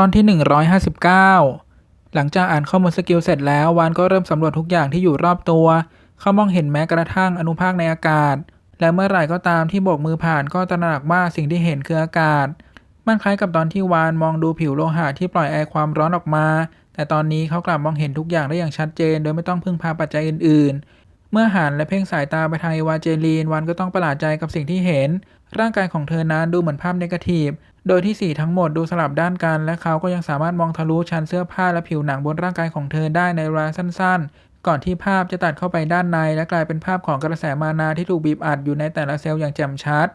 ตอนที่ 159 หลังจากอ่านข้อมูลสกิลเสร็จแล้ววานก็เริ่มสำรวจทุกอย่างที่อยู่รอบตัว เขามองเห็นแม้กระทั่งอนุภาคในอากาศ และเมื่อไหร่ก็ตามที่โบกมือผ่านก็ตระหนักว่าสิ่งที่เห็นคืออากาศ มันคล้ายกับตอนที่วานมองดูผิวโลหะที่ปล่อยไอความร้อนออกมา แต่ตอนนี้เขากลับมองเห็นทุกอย่างได้อย่างชัดเจน โดยไม่ต้องพึ่งพาปัจจัยอื่น ๆ เมื่อหันและเพ่งสายตาไปทางเอวาเจลีนวานก็ต้องประหลาดใจกับสิ่งที่เห็น ร่างกายของเธอนั้นดูเหมือนภาพเนกาทีฟ โดยที่สีทั้งหมดดูสลับด้านกัน และเขาก็ยังสามารถมองทะลุชั้นเสื้อผ้าและผิวหนังบนร่างกายของเธอได้ในเวลาสั้น ๆ ก่อนที่ภาพจะตัดเข้าไปด้านใน และกลายเป็นภาพของกระแสมานาที่ถูกบีบอัดอยู่ในแต่ละเซลล์อย่างแจ่มชัด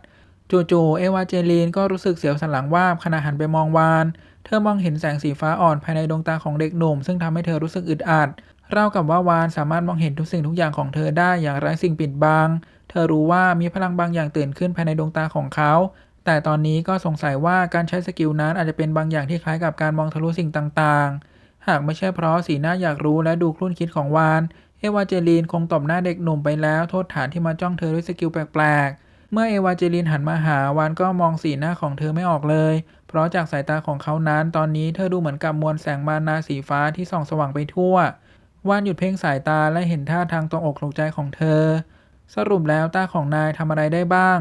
จู่ๆเอวาเจลีนก็รู้สึกเสียวสันหลังวาบขณะหันไปมองวาน เธอมองเห็นแสงสีฟ้าอ่อนภายในดวงตาของเด็กหนุ่ม ซึ่งทำให้เธอรู้สึกอึดอัดราวกับว่าวานสามารถมองเห็นทุกสิ่งทุกอย่างของเธอได้อย่างไร้สิ่งปิดบัง เธอรู้ว่ามีพลังบางอย่างตื่นขึ้นภายในดวงตาของเขา แต่ตอนนี้ก็สงสัยว่าการใช้สกิลนั้นอาจจะเป็นบางอย่างที่คล้ายกับการมองทะลุสิ่งต่างๆ หากไม่ใช่เพราะสีหน้าอยากรู้และดูคลุ่นคิดของวาน เอวาเจลีนคงตบหน้าเด็กหนุ่มไปแล้วโทษฐานที่มาจ้องเธอด้วยสกิลแปลกๆ เมื่อเอวาเจลีนหันมาหาวานก็มองสีหน้าของเธอไม่ออกเลย เพราะจากสายตาของเขานั้น ตอนนี้เธอดูเหมือนกับมวลแสงมานาสีฟ้าที่ส่องสว่างไปทั่ว วานหยุดเพ่งสายตาและเห็นท่าทางตรงอกตรงใจของเธอ สรุปแล้วตาของนายทำอะไรได้บ้าง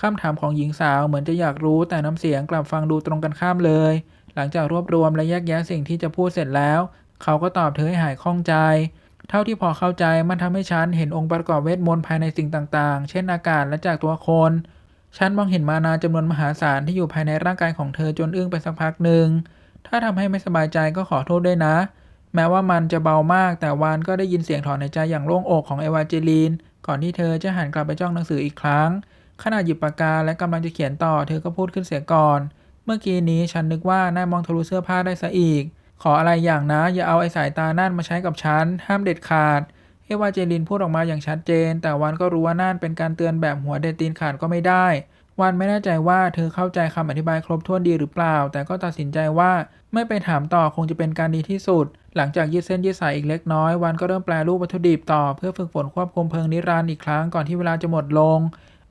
คำถามของหญิงสาวเหมือนจะอยากรู้แต่น้ำเสียงกลับฟังดูตรงกันข้ามเลย หลังจากรวบรวมและแยกแยะสิ่งที่จะพูดเสร็จแล้ว เขาก็ตอบเธอให้หายข้องใจ เท่าที่พอเข้าใจมันทำให้ฉันเห็นองค์ประกอบเวทมนต์ภายในสิ่งต่างๆ เช่นอากาศและจากตัวคนฉันมองเห็นมานาจำนวนมหาศาลที่อยู่ภายในร่างกายของเธอจนอึ้งไปสักพักหนึ่ง ถ้าทำให้ไม่สบายใจก็ขอโทษด้วยนะ แม้ว่ามันจะเบามากแต่วานก็ได้ยินเสียงถอนในใจอย่างโล่งอกของเอวาเจลีน ก่อนที่เธอจะหันกลับไปจ้องหนังสืออีกครั้ง ขณะหยิบปากกาและกำลังจะเขียนต่อเธอก็พูดขึ้นเสียก่อน เมื่อกี้นี้ฉันนึกว่านายมองทะลุเสื้อผ้าได้ซะอีก ขออะไรอย่างนะ อย่าเอาไอ้สายตานั่นมาใช้กับฉัน ห้ามเด็ดขาด เอวาเจลินพูดออกมาอย่างชัดเจน แต่วานก็รู้ว่านั่นเป็นการเตือนแบบหัวเด็ดตีนขาดก็ไม่ได้วานไม่แน่ใจว่าเธอเข้าใจคำอธิบายครบถ้วนดีหรือเปล่า แต่ก็ตัดสินใจว่าไม่ไปถามต่อคงจะเป็นการดีที่สุด หลังจากยืดเส้นยืดสายอีกเล็กน้อยวานก็เริ่มแปลรูปวัตถุดิบต่อเพื่อฝึกฝนควบคุมเพลิงนิรันดร์อีกครั้งก่อนที่เวลาจะหมดลง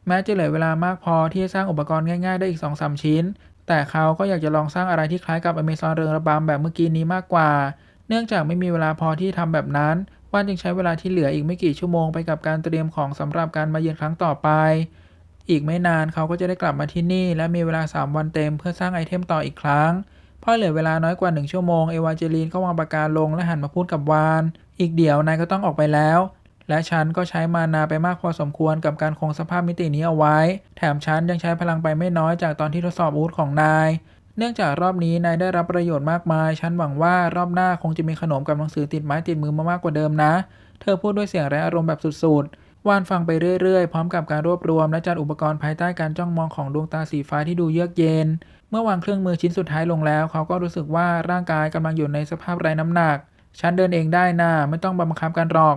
แม้จะเหลือเวลามากพอที่จะสร้างอุปกรณ์ง่ายๆได้อีก 2-3 ชิ้น แต่เขาก็อยากจะลองสร้างอะไรที่คล้ายกับอเมซอนเรืองระบำแบบเมื่อกี้นี้มากกว่า เนื่องจากไม่มีเวลาพอที่ทำแบบนั้นว่านจึงใช้เวลาที่เหลืออีกไม่กี่ชั่วโมงไปกับการเตรียมของสำหรับการมาเยือนครั้งต่อไป อีกไม่นานเขาก็จะได้กลับมาที่นี่ และมีเวลา 3 วันเต็มเพื่อสร้างไอเทมต่ออีกครั้งพอเหลือเวลาน้อยกว่า 1 ชั่วโมง เอวาเจลีนก็วางปากกาลงและหันมาพูดกับวาน อีกเดี๋ยวนายก็ต้องออกไปแล้ว และฉันก็ใช้มานาไปมากพอสมควรกับการคงสภาพมิตินี้เอาไว้ แถมฉันยังใช้พลังไปไม่น้อยจากตอนที่ทดสอบอาวุธของนาย เนื่องจากรอบนี้นายได้รับประโยชน์มากมาย ฉันหวังว่ารอบหน้าคงจะมีขนมกับหนังสือติดไม้ติดมือมามากกว่าเดิมนะ เธอพูดด้วยเสียงแรงอารมณ์แบบสุดๆวานฟังไปเรื่อยๆ พร้อมกับการรวบรวมและจัดอุปกรณ์ภายใต้การจ้องมองของดวงตาสีฟ้าที่ดูเยือกเย็น เมื่อวางเครื่องมือชิ้นสุดท้ายลงแล้ว เขาก็รู้สึกว่าร่างกายกำลังอยู่ในสภาพไร้น้ำหนัก ฉันเดินเองได้นะไม่ต้องบังคับกันหรอก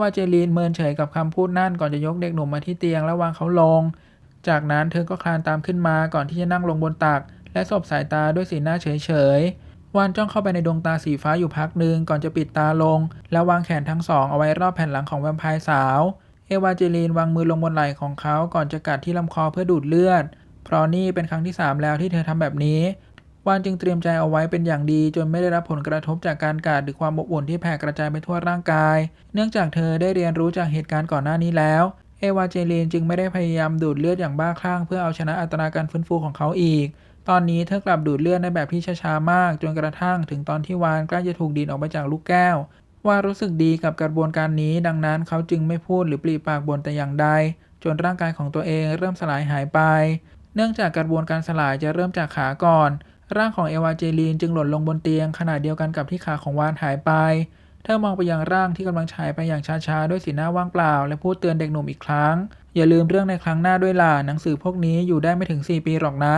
วาเจลีนเมินเฉยกับคำพูดนั่นก่อนจะยกเด็กหนุ่มมาที่เตียงและวางเขาลง จากนั้นเธอก็คลานตามขึ้นมาก่อนที่จะนั่งลงบนตัก และสบสายตาด้วยสีหน้าเฉยๆวานจ้องเข้าไปในดวงตาสีฟ้าอยู่พักหนึ่งก่อนจะปิดตาลง แล้ววางแขนทั้งสองเอาไว้รอบแผ่นหลังของแวมไพร์สาว เอวาเจลีนวางมือลงบนไหล่ของเขาก่อนจะกัดที่ลำคอเพื่อดูดเลือด เพราะนี่เป็นครั้งที่ 3 แล้วที่เธอทำแบบนี้ วานจึงเตรียมใจเอาไว้เป็นอย่างดี จนไม่ได้รับผลกระทบจากการกัดหรือความอบอุ่นที่แผ่กระจายไปทั่วร่างกาย เนื่องจากเธอได้เรียนรู้จากเหตุการณ์ก่อนหน้านี้แล้ว เอวาเจลีนจึงไม่ได้พยายามดูดเลือดอย่างบ้าคลั่งเพื่อเอาชนะอัตราการฟื้นฟูของเขาอีก ตอนนี้เธอกลับดูดเลือดในแบบที่ช้าๆมาก จนกระทั่งถึงตอนที่วานใกล้จะถูกดีดออกไปจากลูกแก้วว่ารู้สึกดีกับกระบวนการนี้ ดังนั้นเขาจึงไม่พูดหรือปลีปากบ่นแต่อย่างใด จนร่างกายของตัวเองเริ่มสลายหายไป เนื่องจากกระบวนการสลายจะเริ่มจากขาก่อน ร่างของเอวาเจลีนจึงหล่นลงบนเตียงขณะเดียวกันกับที่ขาของวานหายไป เธอมองไปยังร่างที่กำลังฉายไปอย่างช้าๆ ด้วยสีหน้าว่างเปล่า และพูดเตือนเด็กหนุ่มอีกครั้ง อย่าลืมเรื่องในครั้งหน้าด้วยล่ะหนังสือพวกนี้อยู่ได้ไม่ถึง 4 ปีหรอกนะ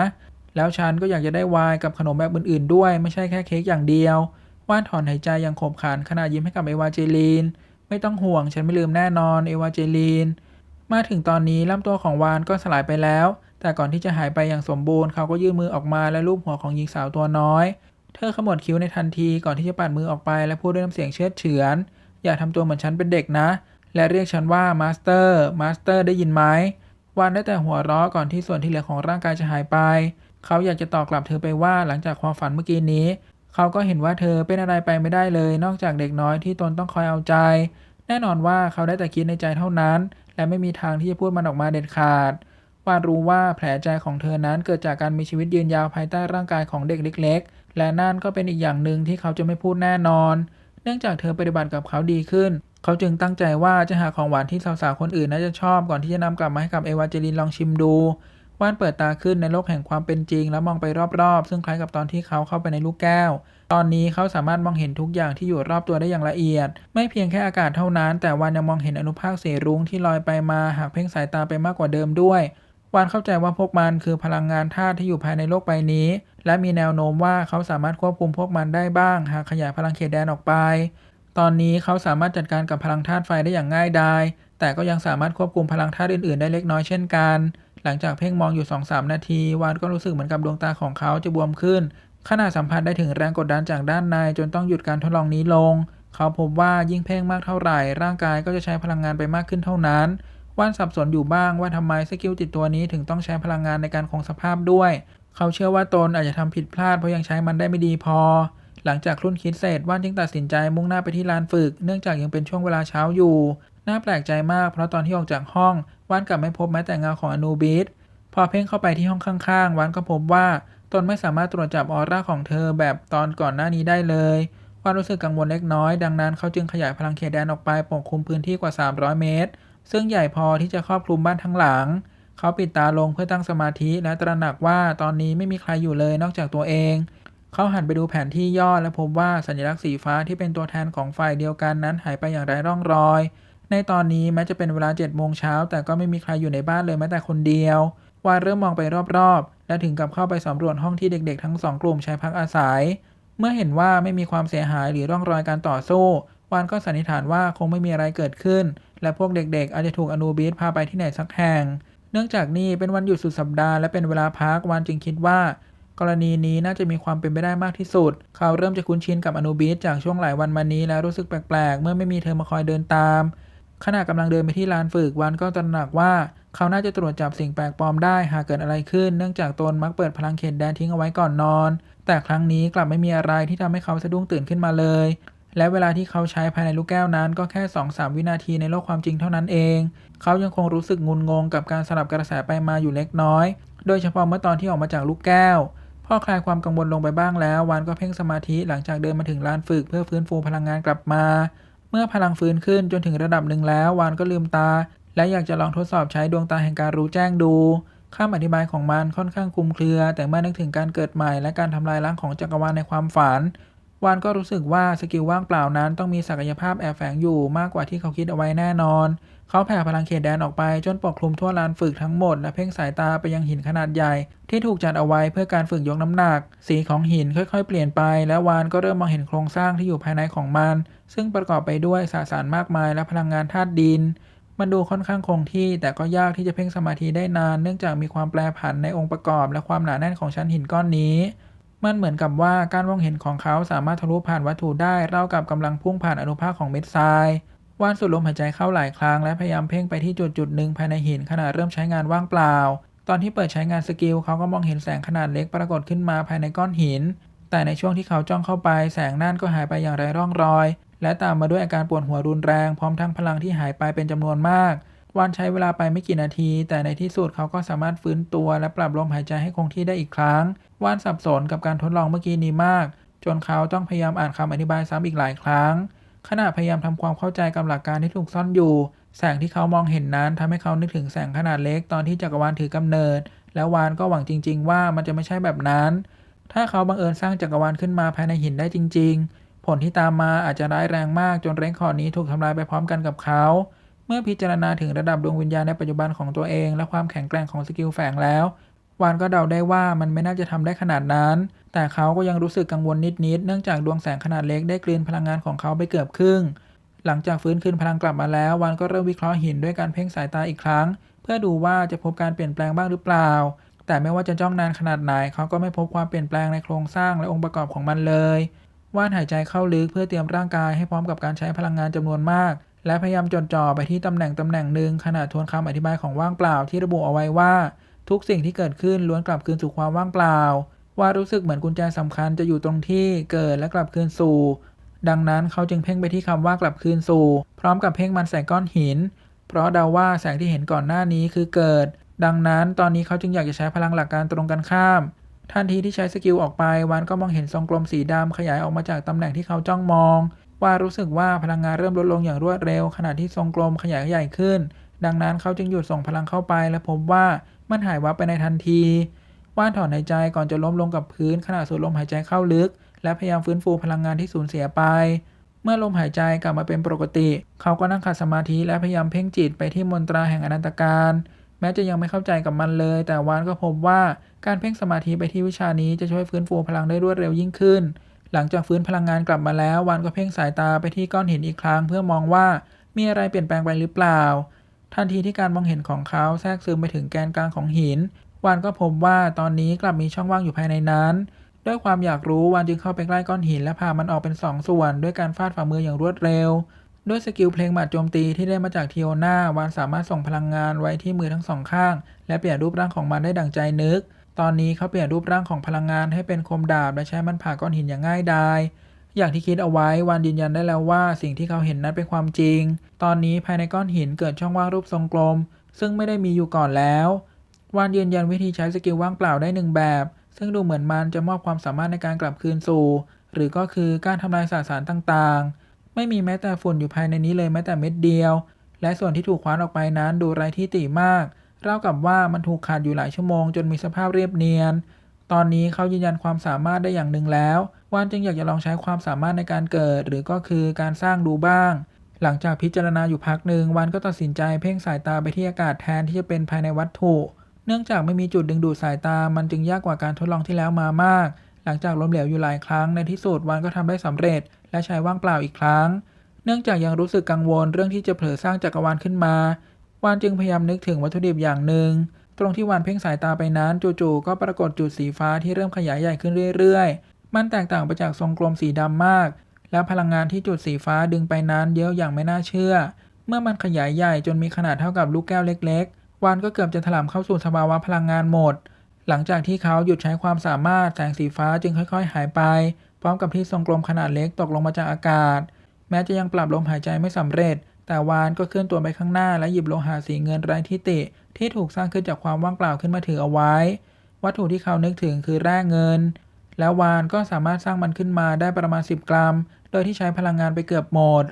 แล้วฉันก็อยากจะได้วน์กับขนมแบบอื่นๆ ด้วย ไม่ใช่แค่เค้กอย่างเดียวว่านถอนหายใจอย่างขบขันขณะยิ้มให้กับเอวาเจลีน ไม่ต้องห่วงฉันไม่ลืมแน่นอนเอวาเจลีน มาถึงตอนนี้ลำตัวของวานก็สลายไปแล้ว แต่ก่อนที่จะหายไปอย่างสมบูรณ์เขาก็ยื่นมือออกมาและลูบหัวของหญิงสาวตัวน้อย เธอขมวดคิ้วในทันทีก่อนที่จะปัดมือออกไปและพูดด้วยน้ำเสียงเชือดเฉือน อย่าทำตัวเหมือนฉันเป็นเด็กนะ และเรียกฉันว่ามาสเตอร์มาสเตอร์ได้ยินไหมวานได้แต่หัวเราะก่อนที่ส่วนที่เหลือของร่างกายจะหายไป เขาอยากจะตอบกลับเธอไปว่าหลังจากความฝันเมื่อกี้นี้ เขาก็เห็นว่าเธอเป็นอะไรไปไม่ได้เลย นอกจากเด็กน้อยที่ตนต้องคอยเอาใจ แน่นอนว่าเขาได้แต่คิดในใจเท่านั้น และไม่มีทางที่จะพูดมันออกมาเด็ดขาด วานรู้ว่าแผลใจของเธอนั้นเกิดจากการมีชีวิตยืนยาวภายใต้ร่างกายของเด็กเล็ก ๆ และนั่นก็เป็นอีกอย่างหนึ่งที่เขาจะไม่พูดแน่นอน เนื่องจากเธอปฏิบัติกับเขาดีขึ้น เขาจึงตั้งใจว่าจะหาของหวานที่สาวๆคนอื่นน่าจะชอบก่อนที่จะนำกลับมาให้กับเอวาเจลินลองชิมดูว่านเปิดตาขึ้นในโลกแห่งความเป็นจริง แล้วมองไปรอบๆ ซึ่งคล้ายกับตอนที่เขาเข้าไปในลูกแก้ว ตอนนี้เขาสามารถมองเห็นทุกอย่างที่อยู่รอบตัวได้อย่างละเอียด ไม่เพียงแค่อากาศเท่านั้น แต่วานยังมองเห็นอนุภาคเสรุ้งที่ลอยไปมาหากเพ่งสายตาไปมากกว่าเดิมด้วย วานเข้าใจว่าพวกมันคือพลังงานธาตุที่อยู่ภายในโลกใบนี้ และมีแนวโน้มว่าเขาสามารถควบคุมพวกมันได้บ้าง หากขยายพลังเขตแดนออกไป ตอนนี้เขาสามารถจัดการกับพลังธาตุไฟได้อย่างง่ายดายแต่ก็ยังสามารถควบคุมพลังธาตุอื่นๆ ได้เล็กน้อยเช่นกัน หลังจากเพ่งมองอยู่ 2-3 นาที วานก็รู้สึกเหมือนกับดวงตาของเขาจะบวมขึ้นขณะสัมผัสได้ถึงแรงกดดันจากด้านในจนต้องหยุดการทดลองนี้ลง เขาพบว่ายิ่งเพ่งมากเท่าไหร่ ร่างกายก็จะใช้พลังงานไปมากขึ้นเท่านั้น ว่านสับสนอยู่บ้างว่าทำไมสกิลติดตัวนี้ถึงต้องใช้พลังงานในการคงสภาพด้วย เขาเชื่อว่าตนอาจจะทำผิดพลาดเพราะยังใช้มันได้ไม่ดีพอ หลังจากครุ่นคิดเสร็จว่านจึงตัดสินใจมุ่งหน้าไปที่ลานฝึก เนื่องจากยังเป็นช่วงเวลาเช้าอยู่ น่าแปลกใจมากเพราะตอนที่ออกจากห้องว่านกลับไม่พบแม้แต่เงาของอนูบิสพอเพ่งเข้าไปที่ห้องข้างๆวันก็พบว่าตนไม่สามารถตรวจจับออร่าของเธอแบบตอนก่อนหน้านี้ได้เลยวันรู้สึกกังวลเล็กน้อย ดังนั้นเขาจึงขยายพลังเขตแดนออกไปปกคลุมพื้นที่กว่า 300 เมตร ซึ่งใหญ่พอที่จะครอบคลุมบ้านทั้งหลัง เขาปิดตาลงเพื่อตั้งสมาธิและตระหนักว่าตอนนี้ไม่มีใครอยู่เลยนอกจากตัวเอง เขาหันไปดูแผนที่ย่อและพบว่าสัญลักษณ์สีฟ้าที่เป็นตัวแทนของฝ่ายเดียวกันนั้นหายไปอย่างไร้ร่องรอย ในตอนนี้แม้จะเป็นเวลา7โมงเช้าแต่ก็ไม่มีใครอยู่ในบ้านเลยแม้แต่คนเดียววานเริ่มมองไปรอบๆ และถึงกับเข้าไปสำรวจห้องที่เด็กๆ ทั้งสองกลุ่มใช้พักอาศัย เมื่อเห็นว่าไม่มีความเสียหายหรือร่องรอยการต่อสู้ วานก็สันนิษฐานว่าคงไม่มีอะไรเกิดขึ้น และพวกเด็กๆ อาจจะถูกอนูบิสพาไปที่ไหนสักแห่ง เนื่องจากนี่เป็นวันหยุดสุดสัปดาห์และเป็นเวลาพักวานจึงคิดว่า กรณีนี้น่าจะมีความเป็นไปได้มากที่สุด เขาเริ่มจะคุ้นชินกับอนูบิสจากช่วงหลายวันมานี้แล้วรู้สึกแปลกๆ เมื่อไม่มีเธอมาคอยเดินตาม ขณะกำลังเดินไปที่ลานฝึกวันก็ตระหนักว่าเขาน่าจะตรวจจับสิ่งแปลกปลอมได้หากเกิดอะไรขึ้น เนื่องจากตนมักเปิดพลังเขตแดนทิ้งเอาไว้ก่อนนอน แต่ครั้งนี้กลับไม่มีอะไรที่ทำให้เขาสะดุ้งตื่นขึ้นมาเลย และเวลาที่เขาใช้ภายในลูกแก้วนั้นก็แค่ 2-3 วินาทีในโลกความจริงเท่านั้นเอง เขายังคงรู้สึกงุนงงกับการสลับกระแสไปมาอยู่เล็กน้อย โดยเฉพาะเมื่อตอนที่ออกมาจากลูกแก้วพอคลายความกังวลลงไปบ้างแล้ว วานก็เพ่งสมาธิหลังจากเดินมาถึงลานฝึกเพื่อฟื้นฟูพลังงานกลับมา เมื่อพลังฟื้นขึ้นจนถึงระดับหนึ่งแล้ว วานก็ลืมตา และอยากจะลองทดสอบใช้ดวงตาแห่งการรู้แจ้งดูคำอธิบายของมันค่อนข้างคลุมเครือ แต่เมื่อนึกถึงการเกิดใหม่และการทำลายล้างของจักรวาลในความฝัน วานก็รู้สึกว่าสกิลว่างเปล่านั้นต้องมีศักยภาพแอบแฝงอยู่มากกว่าที่เขาคิดเอาไว้แน่นอน เขาแผ่พลังเขตแดนออกไปจนปกคลุมทั่วลานฝึกทั้งหมด และเพ่งสายตาไปยังหินขนาดใหญ่ ที่ถูกจัดเอาไว้เพื่อการฝึกยกน้ำหนัก สีของหินค่อยๆ เปลี่ยนไป และวานก็เริ่มมองเห็นโครงสร้างที่อยู่ภายในของมัน ซึ่งประกอบไปด้วยสสารมากมายและพลังงานธาตุดิน มันดูค่อนข้างคงที่ แต่ก็ยากที่จะเพ่งสมาธิได้นาน เนื่องจากมีความแปรผันในองค์ประกอบ และความหนาแน่นของชั้นหินก้อนนี้ มันเหมือนกับว่าการมองเห็นของเขาสามารถทะลุผ่านวัตถุได้ราวกับกำลังพุ่งผ่านอนุภาคของเม็ดทรายว่านสูดลมหายใจเข้าหลายครั้งและพยายามเพ่งไปที่จุดจุดหนึ่งภายในหินขณะเริ่มใช้งานว่างเปล่า ตอนที่เปิดใช้งานสกิลเขาก็มองเห็นแสงขนาดเล็กปรากฏขึ้นมาภายในก้อนหิน แต่ในช่วงที่เขาจ้องเข้าไป แสงนั่นก็หายไปอย่างไร้ร่องรอย และตามมาด้วยอาการปวดหัวรุนแรงพร้อมทั้งพลังที่หายไปเป็นจำนวนมาก วานใช้เวลาไปไม่กี่นาที แต่ในที่สุดเขาก็สามารถฟื้นตัวและปรับลมหายใจให้คงที่ได้อีกครั้ง ว่านสับสนกับการทดลองเมื่อกี้นี้มาก จนเขาต้องพยายามอ่านคำอธิบายซ้ำอีกหลายครั้ง ขณะพยายามทำความเข้าใจกับหลักการที่ถูกซ่อนอยู่ แสงที่เขามองเห็นนั้นทำให้เขานึกถึงแสงขนาดเล็กตอนที่จักรวาลถือกำเนิด แล้ววานก็หวังจริง ๆ ว่ามันจะไม่ใช่แบบนั้น ถ้าเขาบังเอิญสร้างจักรวาลขึ้นมาภายในหินได้จริง ๆ ผลที่ตามมาอาจจะร้ายแรงมากจนเรคคอร์ดนี้ถูกทำลายไปพร้อมกันกับเขา เมื่อพิจารณาถึงระดับดวงวิญญาณในปัจจุบันของตัวเอง และความแข็งแกร่งของสกิลแฝงแล้ว วานก็เดาได้ว่ามันไม่น่าจะทำได้ขนาดนั้น แต่เขาก็ยังรู้สึกกังวลนิดๆ เนื่องจากดวงแสงขนาดเล็กได้กลืนพลังงานของเขาไปเกือบครึ่ง หลังจากฟื้นคืนพลังกลับมาแล้ว วานก็เริ่มวิเคราะห์หินด้วยการเพ่งสายตาอีกครั้ง เพื่อดูว่าจะพบการเปลี่ยนแปลงบ้างหรือเปล่า แต่ไม่ว่าจะจ้องนานขนาดไหน เขาก็ไม่พบความเปลี่ยนแปลงในโครงสร้างและองค์ประกอบของมันเลย ว่านหายใจเข้าลึกเพื่อเตรียมร่างกายให้พร้อมกับการใช้พลังงานจำนวนมาก และพยายามจดจ่อไปที่ตำแหน่งตำแหน่งหนึ่งขณะทวนคำอธิบายของว่างเปล่าที่ระบุเอาไว้ว่า ทุกสิ่งที่เกิดขึ้นล้วนกลับคืนสู่ความว่างเปล่า ว่ารู้สึกเหมือนกุญแจสำคัญจะอยู่ตรงที่เกิดและกลับคืนสู่ ดังนั้นเขาจึงเพ่งไปที่คำว่ากลับคืนสู่ พร้อมกับเพ่งมันใส่ก้อนหิน เพราะเดาว่าแสงที่เห็นก่อนหน้านี้คือเกิด ดังนั้นตอนนี้เขาจึงอยากจะใช้พลังหลักการตรงกันข้ามทันทีที่ใช้สกิลออกไปวานก็มองเห็นทรงกลมสีดำขยายออกมาจากตำแหน่งที่เขาจ้องมอง ว่ารู้สึกว่าพลังงานเริ่มลดลงอย่างรวดเร็ว ขณะที่ทรงกลมขยายใหญ่ขึ้น ดังนั้นเขาจึงหยุดส่งพลังเข้าไป และพบว่ามันหายวับไปในทันที ว่านถอนหายใจก่อนจะล้มลงกับพื้นขณะสูดลมหายใจเข้าลึก และพยายามฟื้นฟูพลังงานที่สูญเสียไป เมื่อลมหายใจกลับมาเป็นปกติ เขาก็นั่งขัดสมาธิและพยายามเพ่งจิตไปที่มนตราแห่งอนันตการแม้จะยังไม่เข้าใจกับมันเลย แต่วานก็พบว่าการเพ่งสมาธิไปที่วิชานี้จะช่วยฟื้นฟูพลังได้รวดเร็วยิ่งขึ้น หลังจากฟื้นพลังงานกลับมาแล้ววานก็เพ่งสายตาไปที่ก้อนหินอีกครั้ง เพื่อมองว่ามีอะไรเปลี่ยนแปลงไปหรือเปล่า ทันทีที่การมองเห็นของเขาแทรกซึมไปถึงแกนกลางของหินวานก็พบว่าตอนนี้กลับมีช่องว่างอยู่ภายในนั้น ด้วยความอยากรู้วานจึงเข้าไปใกล้ก้อนหินและพามันออกเป็นสองส่วน ด้วยการฟาดฝ่ามืออย่างรวดเร็ว ด้วยสกิลเพลงหมัดโจมตีที่ได้มาจากทีโอนาวานสามารถส่งพลังงานไว้ที่มือทั้งสองข้าง และเปลี่ยนรูปร่างของมันได้ดั่งใจนึก ตอนนี้เขาเปลี่ยนรูปร่างของพลังงานให้เป็นคมดาบและใช้มันผ่าก้อนหินอย่างง่ายดาย อย่างที่คิดเอาไว้วานยืนยันได้แล้วว่าสิ่งที่เขาเห็นนั้นเป็นความจริง ตอนนี้ภายในก้อนหินเกิดช่องว่างรูปทรงกลม ซึ่งไม่ได้มีอยู่ก่อนแล้ววานยืนยันวิธีใช้สกิลว่างเปล่าได้หนึ่งแบบ ซึ่งดูเหมือนมันจะมอบความสามารถในการกลับคืนสู่ หรือก็คือการทำลายสสารต่างๆ ไม่มีแม้แต่ฝุ่นอยู่ภายในนี้เลยแม้แต่เม็ดเดียว และส่วนที่ถูกคว้านออกไปนั้นดูไร้ที่ติมาก เรากับว่ามันถูกขาดอยู่หลายชั่วโมงจนมีสภาพเรียบเนียน ตอนนี้เขายืนยันความสามารถได้อย่างหนึ่งแล้ว วานจึงอยากจะลองใช้ความสามารถในการเกิด หรือก็คือการสร้างดูบ้าง หลังจากพิจารณาอยู่พักหนึ่งวานก็ตัดสินใจเพ่งสายตาไปที่อากาศแทนที่จะเป็นภายในวัตถุ เนื่องจากไม่มีจุดดึงดูดสายตา มันจึงยากกว่าการทดลองที่แล้วมามาก หลังจากล้มเหลวอยู่หลายครั้งในที่สุดวานก็ทำได้สำเร็จ และใช้ว่างเปล่าอีกครั้ง เนื่องจากยังรู้สึกกังวลเรื่องที่จะเผลอสร้างจักรวาลขึ้นมา วานจึงพยายามนึกถึงวัตถุดิบอย่างหนึ่ง ตรงที่วานเพ่งสายตาไปนั้นจู่ๆก็ปรากฏจุดสีฟ้าที่เริ่มขยายใหญ่ขึ้นเรื่อยๆ มันแตกต่างไปจากทรงกลมสีดำมาก และพลังงานที่จุดสีฟ้าดึงไปนั้นเยอะอย่างไม่น่าเชื่อ เมื่อมันขยายใหญ่จนมีขนาดเท่ากับลูกแก้วเล็ก ๆ วานก็เกือบจะถลำเข้าสู่สภาวะพลังงานหมด หลังจากที่เขาหยุดใช้ความสามารถแสงสีฟ้าจึงค่อย ๆ หายไป พร้อมกับที่ทรงกลมขนาดเล็กตกลงมาจากอากาศ แม้จะยังปรับลมหายใจไม่สำเร็จ แต่วานก็เคลื่อนตัวไปข้างหน้าและหยิบโลหะสีเงินไร้ทิฏฐิที่ถูกสร้างขึ้นจากความว่างเปล่าขึ้นมาถือเอาไว้ วัตถุที่เขานึกถึงคือแร่เงิน แล้ววานก็สามารถสร้างมันขึ้นมาได้ประมาณ 10 กรัม โดยที่ใช้พลังงานไปเกือบหมด